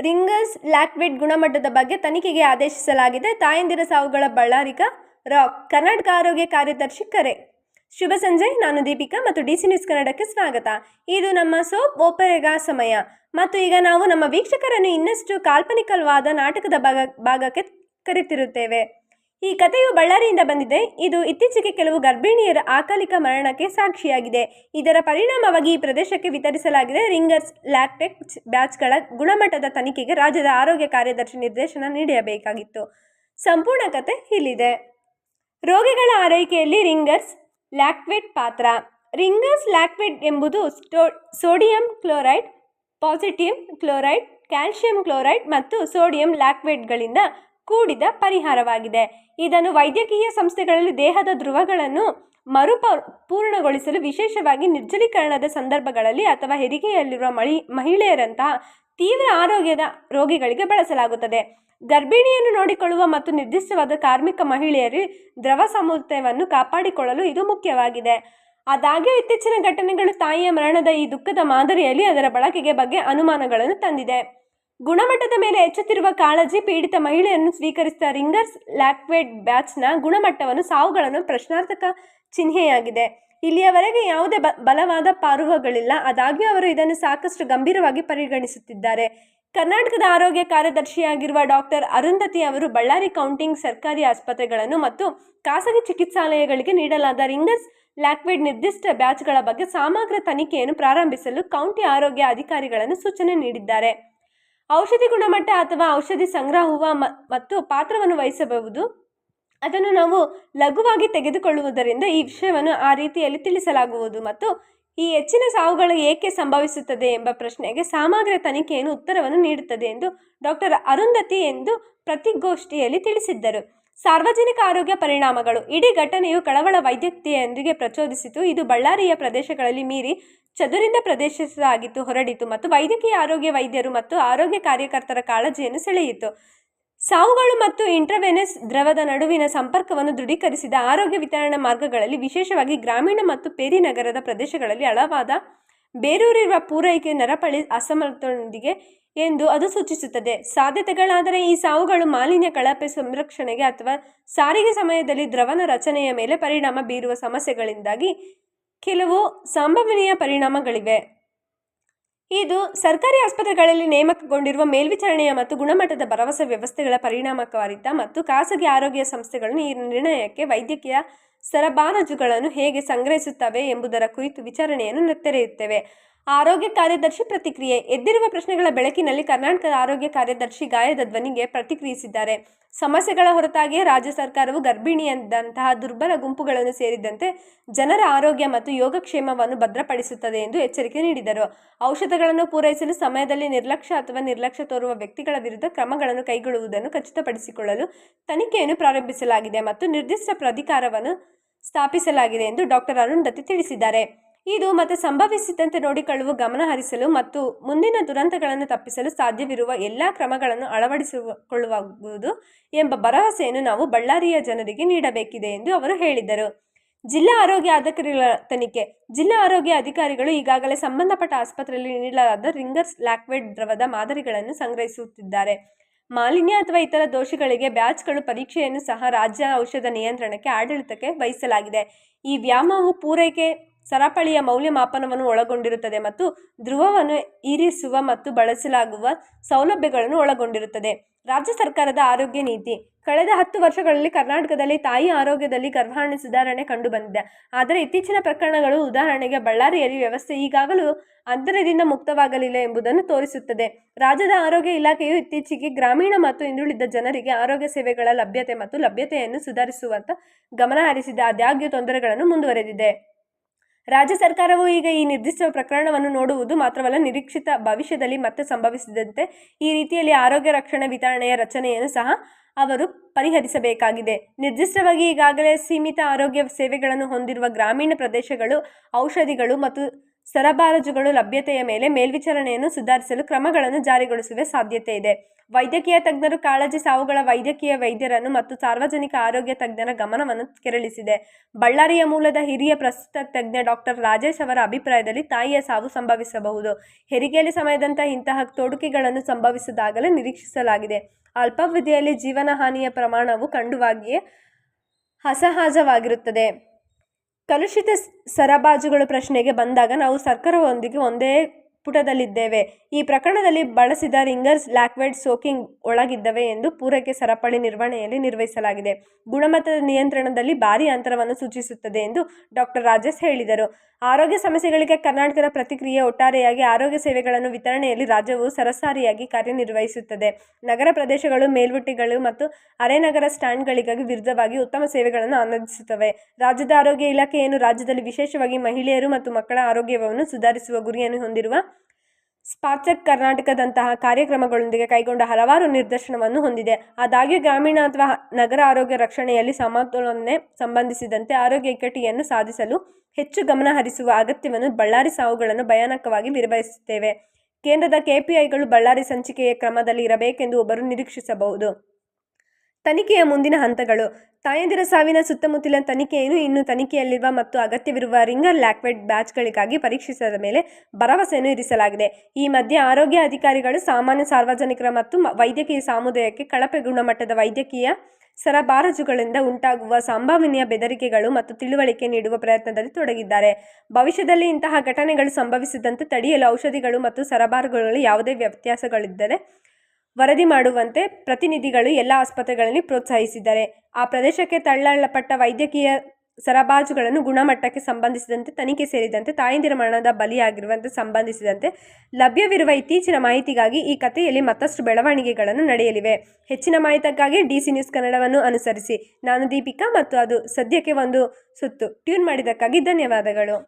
ರಿಂಗರ್ಸ್ ಲ್ಯಾಕ್ವಿಡ್ ಗುಣಮಟ್ಟದ ಬಗ್ಗೆ ತನಿಖೆಗೆ ಆದೇಶಿಸಲಾಗಿದೆ. ತಾಯಂದಿರ ಸಾವುಗಳ ಬಳ್ಳಾರಿಕ ರಾಕ್ ಕರ್ನಾಟಕ ಆರೋಗ್ಯ ಕಾರ್ಯದರ್ಶಿ ಕರೆ. ಶುಭ ಸಂಜೆ, ನಾನು ದೀಪಿಕಾ ಮತ್ತು ಡಿ ಸಿ ನ್ಯೂಸ್ ಕನ್ನಡಕ್ಕೆ ಸ್ವಾಗತ. ಇದು ನಮ್ಮ ಸೋಪ್ ಓಪರೆಗ ಸಮಯ. ಮತ್ತು ಈಗ ನಾವು ನಮ್ಮ ವೀಕ್ಷಕರನ್ನು ಇನ್ನಷ್ಟು ಕಾಲ್ಪನಿಕವಾದ ನಾಟಕದ ಭಾಗ ಭಾಗಕ್ಕೆ ಕರೆತಿರುತ್ತೇವೆ. ಈ ಕಥೆಯು ಬಳ್ಳಾರಿಯಿಂದ ಬಂದಿದೆ. ಇದು ಇತ್ತೀಚೆಗೆ ಕೆಲವು ಗರ್ಭಿಣಿಯರ ಅಕಾಲಿಕ ಮರಣಕ್ಕೆ ಸಾಕ್ಷಿಯಾಗಿದೆ. ಇದರ ಪರಿಣಾಮವಾಗಿ ಈ ಪ್ರದೇಶಕ್ಕೆ ವಿತರಿಸಲಾಗಿದೆ ರಿಂಗರ್ಸ್ ಲ್ಯಾಕ್ಟೆಕ್ಸ್ ಬ್ಯಾಚ್ಗಳ ಗುಣಮಟ್ಟದ ತನಿಖೆಗೆ ರಾಜ್ಯದ ಆರೋಗ್ಯ ಕಾರ್ಯದರ್ಶಿ ನಿರ್ದೇಶನ ನೀಡಬೇಕಾಗಿತ್ತು. ಸಂಪೂರ್ಣ ಕತೆ ಇಲ್ಲಿದೆ. ರೋಗಿಗಳ ಆರೈಕೆಯಲ್ಲಿ ರಿಂಗರ್ಸ್ ಲ್ಯಾಕ್ವೆಟ್ ಪಾತ್ರ. ರಿಂಗರ್ಸ್ ಲ್ಯಾಕ್ವೇಟ್ ಎಂಬುದು ಸ್ಟೋ, sodium chloride positive chloride, calcium chloride ಮತ್ತು ಸೋಡಿಯಂ ಲ್ಯಾಕ್ವೇಟ್ಗಳಿಂದ ಕೂಡಿದ ಪರಿಹಾರವಾಗಿದೆ. ಇದನ್ನು ವೈದ್ಯಕೀಯ ಸಂಸ್ಥೆಗಳಲ್ಲಿ ದೇಹದ ಧ್ರುವಗಳನ್ನು ಮರುಪ ಪೂರ್ಣಗೊಳಿಸಲು ವಿಶೇಷವಾಗಿ ನಿರ್ಜಲೀಕರಣದ ಸಂದರ್ಭಗಳಲ್ಲಿ ಅಥವಾ ಹೆರಿಗೆಯಲ್ಲಿರುವ ಮಳಿ, ಮಹಿಳೆಯರಂತಹ ತೀವ್ರ ಆರೋಗ್ಯದ ರೋಗಿಗಳಿಗೆ ಬಳಸಲಾಗುತ್ತದೆ. ಗರ್ಭಿಣಿಯನ್ನು ನೋಡಿಕೊಳ್ಳುವ ಮತ್ತು ನಿರ್ದಿಷ್ಟವಾದ ಕಾರ್ಮಿಕ ಮಹಿಳೆಯರು ದ್ರವ ಸಮುದಾಯವನ್ನು ಕಾಪಾಡಿಕೊಳ್ಳಲು ಇದು ಮುಖ್ಯವಾಗಿದೆ. ಆದಾಗ್ಯೂ, ಇತ್ತೀಚಿನ ಘಟನೆಗಳು ತಾಯಿಯ ಮರಣದ ಈ ದುಃಖದ ಮಾದರಿಯಲ್ಲಿ ಅದರ ಬಳಕೆಗೆ ಬಗ್ಗೆ ಅನುಮಾನಗಳನ್ನು ತಂದಿದೆ. ಗುಣಮಟ್ಟದ ಮೇಲೆ ಹೆಚ್ಚುತ್ತಿರುವ ಕಾಳಜಿ ಪೀಡಿತ ಮಹಿಳೆಯನ್ನು ಸ್ವೀಕರಿಸಿದ ರಿಂಗರ್ಸ್ ಲ್ಯಾಕ್ವೇಡ್ ಬ್ಯಾಚ್ನ ಗುಣಮಟ್ಟವನ್ನು ಸಾವುಗಳನ್ನು ಪ್ರಶ್ನಾರ್ಥಕ ಚಿಹ್ನೆಯಾಗಿದೆ. ಇಲ್ಲಿಯವರೆಗೆ ಯಾವುದೇ ಬಲವಾದ ಪಾರುವಗಳಿಲ್ಲ ಆದಾಗ್ಯೂ ಅವರು ಇದನ್ನು ಸಾಕಷ್ಟು ಗಂಭೀರವಾಗಿ ಪರಿಗಣಿಸುತ್ತಿದ್ದಾರೆ. ಕರ್ನಾಟಕದ ಆರೋಗ್ಯ ಕಾರ್ಯದರ್ಶಿಯಾಗಿರುವ ಡಾಕ್ಟರ್ ಅರುಂಧತಿ ಅವರು ಬಳ್ಳಾರಿ ಕೌಂಟಿಂಗ್ ಸರ್ಕಾರಿ ಆಸ್ಪತ್ರೆಗಳನ್ನು ಮತ್ತು ಖಾಸಗಿ ಚಿಕಿತ್ಸಾಲಯಗಳಿಗೆ ನೀಡಲಾದ ರಿಂಗರ್ಸ್ ಲ್ಯಾಕ್ವೇಡ್ ನಿರ್ದಿಷ್ಟ ಬ್ಯಾಚ್ಗಳ ಬಗ್ಗೆ ಸಮಗ್ರ ತನಿಖೆಯನ್ನು ಪ್ರಾರಂಭಿಸಲು ಕೌಂಟಿ ಆರೋಗ್ಯ ಅಧಿಕಾರಿಗಳನ್ನು ಸೂಚನೆ ನೀಡಿದ್ದಾರೆ. ಔಷಧಿ ಗುಣಮಟ್ಟ ಅಥವಾ ಔಷಧಿ ಸಂಗ್ರಹುವ ಮತ್ತು ಪಾತ್ರವನ್ನು ವಹಿಸಬಹುದು. ಅದನ್ನು ನಾವು ಲಘುವಾಗಿ ತೆಗೆದುಕೊಳ್ಳುವುದರಿಂದ ಈ ವಿಷಯವನ್ನು ಆ ರೀತಿಯಲ್ಲಿ ತಿಳಿಸಲಾಗುವುದು ಮತ್ತು ಈ ಹೆಚ್ಚಿನ ಸಾವುಗಳು ಏಕೆ ಸಂಭವಿಸುತ್ತದೆ ಎಂಬ ಪ್ರಶ್ನೆಗೆ ಸಮಗ್ರ ತನಿಖೆಯನ್ನು ಉತ್ತರವನ್ನು ನೀಡುತ್ತದೆ ಎಂದು ಡಾಕ್ಟರ್ ಅರುಂಧತಿ ಎಂದು ಪ್ರತಿಗೋಷ್ಠಿಯಲ್ಲಿ ತಿಳಿಸಿದ್ದರು. ಸಾರ್ವಜನಿಕ ಆರೋಗ್ಯ ಪರಿಣಾಮಗಳು. ಇಡೀ ಘಟನೆಯು ಕಳವಳ ವೈದ್ಯಕೀಯೊಂದಿಗೆ ಪ್ರಚೋದಿಸಿತು. ಇದು ಬಳ್ಳಾರಿಯ ಪ್ರದೇಶಗಳಲ್ಲಿ ಮೀರಿ ಚದುರಿಂದ ಪ್ರದೇಶಿಸಲಾಗಿತ್ತು, ಹೊರಡಿತು ಮತ್ತು ವೈದ್ಯಕೀಯ ಆರೋಗ್ಯ ವೈದ್ಯರು ಮತ್ತು ಆರೋಗ್ಯ ಕಾರ್ಯಕರ್ತರ ಕಾಳಜಿಯನ್ನು ಸೆಳೆಯಿತು. ಸಾವುಗಳು ಮತ್ತು ಇಂಟ್ರವೆನಸ್ ದ್ರವದ ನಡುವಿನ ಸಂಪರ್ಕವನ್ನು ದೃಢೀಕರಿಸಿದ ಆರೋಗ್ಯ ವಿತರಣಾ ಮಾರ್ಗಗಳಲ್ಲಿ ವಿಶೇಷವಾಗಿ ಗ್ರಾಮೀಣ ಮತ್ತು ಪೇರಿನಗರದ ಪ್ರದೇಶಗಳಲ್ಲಿ ಆಳವಾದ ಬೇರೂರಿರುವ ಪೂರೈಕೆ ನರಪಳಿ ಅಸಮರ್ಥದೊಂದಿಗೆ ಎಂದು ಅದು ಸೂಚಿಸುತ್ತದೆ. ಸಾಧ್ಯತೆಗಳಾದರೆ ಈ ಸಾವುಗಳು ಮಾಲಿನ್ಯ, ಕಳಪೆ, ಸಂರಕ್ಷಣೆಗೆ ಅಥವಾ ಸಾರಿಗೆ ಸಮಯದಲ್ಲಿ ದ್ರವನ ರಚನೆಯ ಮೇಲೆ ಪರಿಣಾಮ ಬೀರುವ ಸಮಸ್ಯೆಗಳಿಂದಾಗಿ ಕೆಲವು ಸಂಭವನೀಯ ಪರಿಣಾಮಗಳಿವೆ. ಇದು ಸರ್ಕಾರಿ ಆಸ್ಪತ್ರೆಗಳಲ್ಲಿ ನೇಮಕಗೊಂಡಿರುವ ಮೇಲ್ವಿಚಾರಣೆಯ ಮತ್ತು ಗುಣಮಟ್ಟದ ಭರವಸೆ ವ್ಯವಸ್ಥೆಗಳ ಪರಿಣಾಮಕಾರಿತ ಮತ್ತು ಖಾಸಗಿ ಆರೋಗ್ಯ ಸಂಸ್ಥೆಗಳನ್ನು ಈ ನಿರ್ಣಯಕ್ಕೆ ವೈದ್ಯಕೀಯ ಸರಬರಾಜುಗಳನ್ನು ಹೇಗೆ ಸಂಗ್ರಹಿಸುತ್ತವೆ ಎಂಬುದರ ಕುರಿತು ವಿಚಾರಣೆಯನ್ನು ತೆರೆಯುತ್ತೇವೆ. ಆರೋಗ್ಯ ಕಾರ್ಯದರ್ಶಿ ಪ್ರತಿಕ್ರಿಯೆ. ಎದ್ದಿರುವ ಪ್ರಶ್ನೆಗಳ ಬೆಳಕಿನಲ್ಲಿ ಕರ್ನಾಟಕದ ಆರೋಗ್ಯ ಕಾರ್ಯದರ್ಶಿ ಗಾಯದ ಧ್ವನಿಗೆ ಪ್ರತಿಕ್ರಿಯಿಸಿದ್ದಾರೆ. ಸಮಸ್ಯೆಗಳ ಹೊರತಾಗಿಯೇ ರಾಜ್ಯ ಸರ್ಕಾರವು ಗರ್ಭಿಣಿಯಂತಹ ದುರ್ಬಲ ಗುಂಪುಗಳನ್ನು ಸೇರಿದಂತೆ ಜನರ ಆರೋಗ್ಯ ಮತ್ತು ಯೋಗಕ್ಷೇಮವನ್ನು ಭದ್ರಪಡಿಸುತ್ತದೆ ಎಂದು ಎಚ್ಚರಿಕೆ ನೀಡಿದರು. ಔಷಧಗಳನ್ನು ಪೂರೈಸಲು ಸಮಯದಲ್ಲಿ ನಿರ್ಲಕ್ಷ್ಯ ಅಥವಾ ನಿರ್ಲಕ್ಷ್ಯ ತೋರುವ ವ್ಯಕ್ತಿಗಳ ವಿರುದ್ಧ ಕ್ರಮಗಳನ್ನು ಕೈಗೊಳ್ಳುವುದನ್ನು ಖಚಿತಪಡಿಸಿಕೊಳ್ಳಲು ತನಿಖೆಯನ್ನು ಪ್ರಾರಂಭಿಸಲಾಗಿದೆ ಮತ್ತು ನಿರ್ದಿಷ್ಟ ಪ್ರಾಧಿಕಾರವನ್ನು ಸ್ಥಾಪಿಸಲಾಗಿದೆ ಎಂದು ಡಾಕ್ಟರ್ ಅರುಂಧತಿ ತಿಳಿಸಿದ್ದಾರೆ. ಇದು ಮತ್ತೆ ಸಂಭವಿಸಿದಂತೆ ನೋಡಿಕೊಳ್ಳುವ ಗಮನ ಹರಿಸಲು ಮತ್ತು ಮುಂದಿನ ದುರಂತಗಳನ್ನು ತಪ್ಪಿಸಲು ಸಾಧ್ಯವಿರುವ ಎಲ್ಲ ಕ್ರಮಗಳನ್ನು ಅಳವಡಿಸಿಕೊಳ್ಳುವುದು ಎಂಬ ಭರವಸೆಯನ್ನು ನಾವು ಬಳ್ಳಾರಿಯ ಜನರಿಗೆ ನೀಡಬೇಕಿದೆ ಎಂದು ಅವರು ಹೇಳಿದರು ಜಿಲ್ಲಾ ಆರೋಗ್ಯ ಅಧಿಕಾರಿಗಳ ತನಿಖೆ ಜಿಲ್ಲಾ ಆರೋಗ್ಯ ಅಧಿಕಾರಿಗಳು ಈಗಾಗಲೇ ಸಂಬಂಧಪಟ್ಟ ಆಸ್ಪತ್ರೆಯಲ್ಲಿ ನೀಡಲಾದ ರಿಂಗರ್ಸ್ ಲ್ಯಾಕ್ವೆಡ್ ದ್ರವದ ಮಾದರಿಗಳನ್ನು ಸಂಗ್ರಹಿಸುತ್ತಿದ್ದಾರೆ. ಮಾಲಿನ್ಯ ಅಥವಾ ಇತರ ದೋಷಗಳಿಗೆ ಬ್ಯಾಚ್ಗಳು ಪರೀಕ್ಷೆಯನ್ನು ಸಹ ರಾಜ್ಯ ಔಷಧ ನಿಯಂತ್ರಣಕ್ಕೆ ಆಡಳಿತಕ್ಕೆ ವಹಿಸಲಾಗಿದೆ. ಈ ವ್ಯಾಮವು ಪೂರೈಕೆ ಸರಪಳಿಯ ಮೌಲ್ಯಮಾಪನವನ್ನು ಒಳಗೊಂಡಿರುತ್ತದೆ ಮತ್ತು ಧ್ರುವವನ್ನು ಇರಿಸುವ ಮತ್ತು ಬಳಸಲಾಗುವ ಸೌಲಭ್ಯಗಳನ್ನು ಒಳಗೊಂಡಿರುತ್ತದೆ. ರಾಜ್ಯ ಸರ್ಕಾರದ ಆರೋಗ್ಯ ನೀತಿ. ಕಳೆದ ಹತ್ತು ವರ್ಷಗಳಲ್ಲಿ ಕರ್ನಾಟಕದಲ್ಲಿ ತಾಯಿ ಆರೋಗ್ಯದಲ್ಲಿ ಗರ್ಭಾಣೆ ಸುಧಾರಣೆ ಕಂಡುಬಂದಿದೆ. ಆದರೆ ಇತ್ತೀಚಿನ ಪ್ರಕರಣಗಳು ಉದಾಹರಣೆಗೆ ಬಳ್ಳಾರಿಯಲ್ಲಿ ವ್ಯವಸ್ಥೆ ಈಗಾಗಲೂ ಅಂತರದಿಂದ ಮುಕ್ತವಾಗಲಿಲ್ಲ ಎಂಬುದನ್ನು ತೋರಿಸುತ್ತದೆ. ರಾಜ್ಯದ ಆರೋಗ್ಯ ಇಲಾಖೆಯು ಇತ್ತೀಚೆಗೆ ಗ್ರಾಮೀಣ ಮತ್ತು ಹಿಂದುಳಿದ ಜನರಿಗೆ ಆರೋಗ್ಯ ಸೇವೆಗಳ ಲಭ್ಯತೆ ಮತ್ತು ಲಭ್ಯತೆಯನ್ನು ಸುಧಾರಿಸುವಂತ ಗಮನ ಹರಿಸಿದ. ಆದಾಗ್ಯೂ ತೊಂದರೆಗಳನ್ನು ಮುಂದುವರೆದಿದೆ. ರಾಜ್ಯ ಸರ್ಕಾರವು ಈಗ ಈ ನಿರ್ದಿಷ್ಟ ಪ್ರಕರಣವನ್ನು ನೋಡುವುದು ಮಾತ್ರವಲ್ಲ, ನಿರೀಕ್ಷಿತ ಭವಿಷ್ಯದಲ್ಲಿ ಮತ್ತೆ ಸಂಭವಿಸಿದಂತೆ ಈ ರೀತಿಯಲ್ಲಿ ಆರೋಗ್ಯ ರಕ್ಷಣಾ ವಿತರಣೆಯ ರಚನೆಯನ್ನು ಸಹ ಅವರು ಪರಿಹರಿಸಬೇಕಾಗಿದೆ. ನಿರ್ದಿಷ್ಟವಾಗಿ ಈಗಾಗಲೇ ಸೀಮಿತ ಆರೋಗ್ಯ ಸೇವೆಗಳನ್ನು ಹೊಂದಿರುವ ಗ್ರಾಮೀಣ ಪ್ರದೇಶಗಳು, ಔಷಧಿಗಳು ಮತ್ತು ಸರಬರಾಜುಗಳು ಲಭ್ಯತೆಯ ಮೇಲೆ ಮೇಲ್ವಿಚಾರಣೆಯನ್ನು ಸುಧಾರಿಸಲು ಕ್ರಮಗಳನ್ನು ಜಾರಿಗೊಳಿಸುವ ಸಾಧ್ಯತೆ ಇದೆ. ವೈದ್ಯಕೀಯ ತಜ್ಞರು ಕಾಳಜಿ ಸಾವುಗಳ ವೈದ್ಯಕೀಯ ವೈದ್ಯರನ್ನು ಮತ್ತು ಸಾರ್ವಜನಿಕ ಆರೋಗ್ಯ ತಜ್ಞರ ಗಮನವನ್ನು ಕೆರಳಿಸಿದೆ. ಬಳ್ಳಾರಿಯ ಮೂಲದ ಹಿರಿಯ ಪ್ರಸ್ತುತ ತಜ್ಞ ಡಾಕ್ಟರ್ ರಾಜೇಶ್ ಅವರ ಅಭಿಪ್ರಾಯದಲ್ಲಿ ತಾಯಿಯ ಸಾವು ಸಂಭವಿಸಬಹುದು. ಹೆರಿಗೆಯಲ್ಲಿ ಸಮಯದಂತಹ ಇಂತಹ ತೊಡುಕೆಗಳನ್ನು ಸಂಭವಿಸದಾಗಲೇ ನಿರೀಕ್ಷಿಸಲಾಗಿದೆ. ಅಲ್ಪಾವಧಿಯಲ್ಲಿ ಜೀವನ ಹಾನಿಯ ಪ್ರಮಾಣವು ಕಂಡುವಾಗಿಯೇ ಅಸಹಜವಾಗಿರುತ್ತದೆ. ಕಲುಷಿತ ಸರಬಾಜುಗಳ ಪ್ರಶ್ನೆಗೆ ಬಂದಾಗ ನಾವು ಸರ್ಕಾರದೊಂದಿಗೆ ಒಂದೇ ಪುಟದಲ್ಲಿದ್ದೇವೆ. ಈ ಪ್ರಕರಣದಲ್ಲಿ ಬಳಸಿದ ರಿಂಗರ್ಸ್ ಲ್ಯಾಕ್ವೆಡ್ ಸೋಕಿಂಗ್ ಒಳಗಿದ್ದವೆ ಎಂದು ಪೂರೈಕೆ ಸರಪಳಿ ನಿರ್ವಹಣೆಯಲ್ಲಿ ನಿರ್ವಹಿಸಲಾಗಿದೆ. ಗುಣಮಟ್ಟದ ನಿಯಂತ್ರಣದಲ್ಲಿ ಭಾರಿ ಅಂತರವನ್ನು ಸೂಚಿಸುತ್ತದೆ ಎಂದು ಡಾಕ್ಟರ್ ರಾಜೇಶ್ ಹೇಳಿದರು. ಆರೋಗ್ಯ ಸಮಸ್ಯೆಗಳಿಗೆ ಕರ್ನಾಟಕದ ಪ್ರತಿಕ್ರಿಯೆ ಒಟ್ಟಾರೆಯಾಗಿ ಆರೋಗ್ಯ ಸೇವೆಗಳನ್ನು ವಿತರಣೆಯಲ್ಲಿ ರಾಜ್ಯವು ಸರಸಾರಿಯಾಗಿ ಕಾರ್ಯನಿರ್ವಹಿಸುತ್ತದೆ. ನಗರ ಪ್ರದೇಶಗಳು ಮೇಲ್ವಟ್ಟಿಗಳು ಮತ್ತು ಅರೆನಗರ ಸ್ಟ್ಯಾಂಡ್ಗಳಿಗಾಗಿ ವಿರುದ್ಧವಾಗಿ ಉತ್ತಮ ಸೇವೆಗಳನ್ನು ಆನಂದಿಸುತ್ತವೆ. ರಾಜ್ಯದ ಆರೋಗ್ಯ ಇಲಾಖೆಯನ್ನು ರಾಜ್ಯದಲ್ಲಿ ವಿಶೇಷವಾಗಿ ಮಹಿಳೆಯರು ಮತ್ತು ಮಕ್ಕಳ ಆರೋಗ್ಯವನ್ನು ಸುಧಾರಿಸುವ ಗುರಿಯನ್ನು ಹೊಂದಿರುವ ಸ್ಪಾರ್ಚಕ್ ಕರ್ನಾಟಕದಂತಹ ಕಾರ್ಯಕ್ರಮಗಳೊಂದಿಗೆ ಕೈಗೊಂಡ ಹಲವಾರು ನಿರ್ದೇಶನವನ್ನು ಹೊಂದಿದೆ. ಆದಾಗ್ಯೂ ಗ್ರಾಮೀಣ ಅಥವಾ ನಗರ ಆರೋಗ್ಯ ರಕ್ಷಣೆಯಲ್ಲಿ ಸಮತೋಲನ ಸಂಬಂಧಿಸಿದಂತೆ ಆರೋಗ್ಯ ಇಕ್ಕಟ್ಟಿಯನ್ನು ಸಾಧಿಸಲು ಹೆಚ್ಚು ಗಮನ ಹರಿಸುವ ಅಗತ್ಯವನ್ನು ಬಳ್ಳಾರಿ ಸಾವುಗಳನ್ನು ಭಯಾನಕವಾಗಿ ನಿರ್ವಹಿಸುತ್ತೇವೆ. ಕೇಂದ್ರದ ಕೆಪಿಐಗಳು ಬಳ್ಳಾರಿ ಸಂಚಿಕೆಯ ಕ್ರಮದಲ್ಲಿ ಇರಬೇಕೆಂದು ಒಬ್ಬರು ನಿರೀಕ್ಷಿಸಬಹುದು. ತನಿಖೆಯ ಮುಂದಿನ ಹಂತಗಳು. ತಾಯಂದಿರ ಸಾವಿನ ಸುತ್ತಮುತ್ತಲಿನ ತನಿಖೆಯನ್ನು ಇನ್ನು ತನಿಖೆಯಲ್ಲಿರುವ ಮತ್ತು ಅಗತ್ಯವಿರುವ ರಿಂಗರ್ ಲ್ಯಾಕ್ವೆಡ್ ಬ್ಯಾಚ್ಗಳಿಗಾಗಿ ಪರೀಕ್ಷಿಸಿದ ಮೇಲೆ ಭರವಸೆಯನ್ನು ಇರಿಸಲಾಗಿದೆ. ಈ ಮಧ್ಯೆ ಆರೋಗ್ಯ ಅಧಿಕಾರಿಗಳು, ಸಾಮಾನ್ಯ ಸಾರ್ವಜನಿಕರ ಮತ್ತು ವೈದ್ಯಕೀಯ ಸಮುದಾಯಕ್ಕೆ ಕಳಪೆ ಗುಣಮಟ್ಟದ ವೈದ್ಯಕೀಯ ಸರಬಾರಜುಗಳಿಂದ ಉಂಟಾಗುವ ಸಂಭಾವನೀಯ ಬೆದರಿಕೆಗಳು ಮತ್ತು ತಿಳುವಳಿಕೆ ನೀಡುವ ಪ್ರಯತ್ನದಲ್ಲಿ ತೊಡಗಿದ್ದಾರೆ. ಭವಿಷ್ಯದಲ್ಲಿ ಇಂತಹ ಘಟನೆಗಳು ಸಂಭವಿಸಿದಂತೆ ತಡೆಯಲು ಔಷಧಿಗಳು ಮತ್ತು ಸರಬಾರುಗಳಲ್ಲಿ ಯಾವುದೇ ವ್ಯತ್ಯಾಸಗಳಿದ್ದರೆ ವರದಿ ಮಾಡುವಂತೆ ಪ್ರತಿನಿಧಿಗಳು ಎಲ್ಲ ಆಸ್ಪತ್ರೆಗಳಲ್ಲಿ ಪ್ರೋತ್ಸಾಹಿಸಿದ್ದಾರೆ. ಆ ಪ್ರದೇಶಕ್ಕೆ ತಳ್ಳಲ್ಪಟ್ಟ ವೈದ್ಯಕೀಯ ಸರಬಾಜುಗಳನ್ನು ಗುಣಮಟ್ಟಕ್ಕೆ ಸಂಬಂಧಿಸಿದಂತೆ, ತನಿಖೆ ಸೇರಿದಂತೆ ತಾಯಂದಿರ ಮರಣದ ಬಲಿಯಾಗಿರುವಂತೆ ಸಂಬಂಧಿಸಿದಂತೆ ಲಭ್ಯವಿರುವ ಇತ್ತೀಚಿನ ಮಾಹಿತಿಗಾಗಿ ಈ ಕಥೆಯಲ್ಲಿ ಮತ್ತಷ್ಟು ಬೆಳವಣಿಗೆಗಳನ್ನು ನಡೆಯಲಿವೆ. ಹೆಚ್ಚಿನ ಮಾಹಿತಿಗಾಗಿ ಡಿ ಸಿ ನ್ಯೂಸ್ ಕನ್ನಡವನ್ನು ಅನುಸರಿಸಿ. ನಾನು ದೀಪಿಕಾ ಮತ್ತು ಅದು ಸದ್ಯಕ್ಕೆ ಒಂದು ಸುತ್ತು. ಟ್ಯೂನ್ ಮಾಡಿದ್ದಕ್ಕಾಗಿ ಧನ್ಯವಾದಗಳು.